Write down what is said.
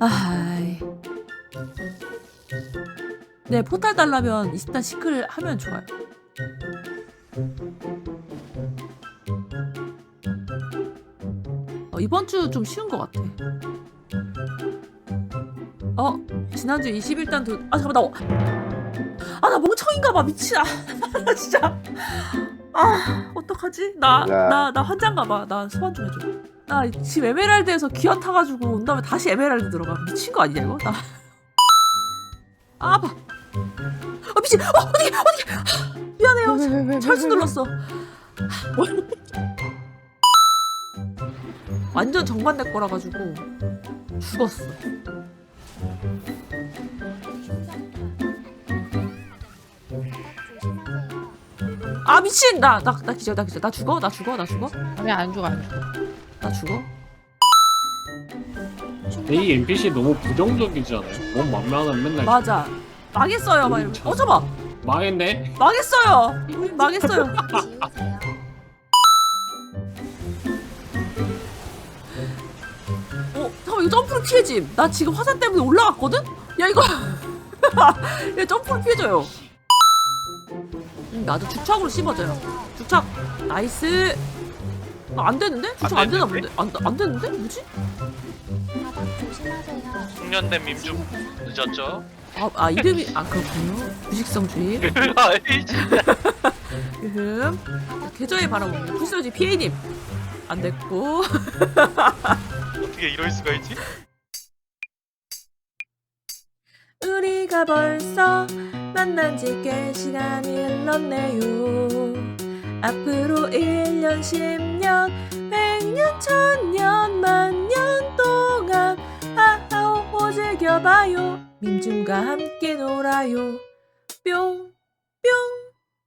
아이. 네, 포탈 달라면 20단 시클 하면 좋아요. 어, 이번 주 좀 쉬운 것 같아. 어, 지난주 21단 도, 아, 잠깐만, 나, 어- 아, 나 멍청인가 봐, 미친. 아, 나 진짜. 아, 어떡하지? 나, 야. 나, 나 환장가 봐. 나 소환 좀 해줘. 나 지금 에메랄드에서 기어 타가지고 온 다음에 다시 에메랄드 들어가. 미친 거 아니냐, 이거? 나. 아, 아파. 아, 미친. 어, 어떡해, 어떡해. 미안해요. 철수 눌렀어. 완전 정반대 거라 가지고 죽었어. 아 미친 나나나 기절 나 기절 나 죽어 나 죽어 나 죽어 아니 안 죽어 안 죽어. 나 죽어? 이 NPC 너무 부정적이지 않아요? 너무 만만하면 맨날 맞아. 망했어요. 막 이러면 어 잠깐 망했네? 망했어요. 망했어요. 어 잠깐 이거 점프를 피해짐 나 지금 화산 때문에 올라갔거든? 야 이거. 야 점프를 피해줘요. 음, 나도 주착으로 씹어져요. 주착. 나이스 아, 안 되는데? 주착 안, 되나 본데? 안, 안 되는데? 뭐지? 숙련된 밈좀 늦었죠? 아, 아 이름이 아 그렇군요. 무식성주의 아이 진짜. 흠. 계좌에 바라봅니다. 풀소지 피해님. 안 됐고. 어떻게 이럴 수가 있지? 우리가 벌써 만난 지 꽤 시간이 흘렀네요 앞으로 1년 10년 100년 1000년 만년 동안 하하호호 즐겨봐요. 민준과 함께 놀아요. 뿅 뿅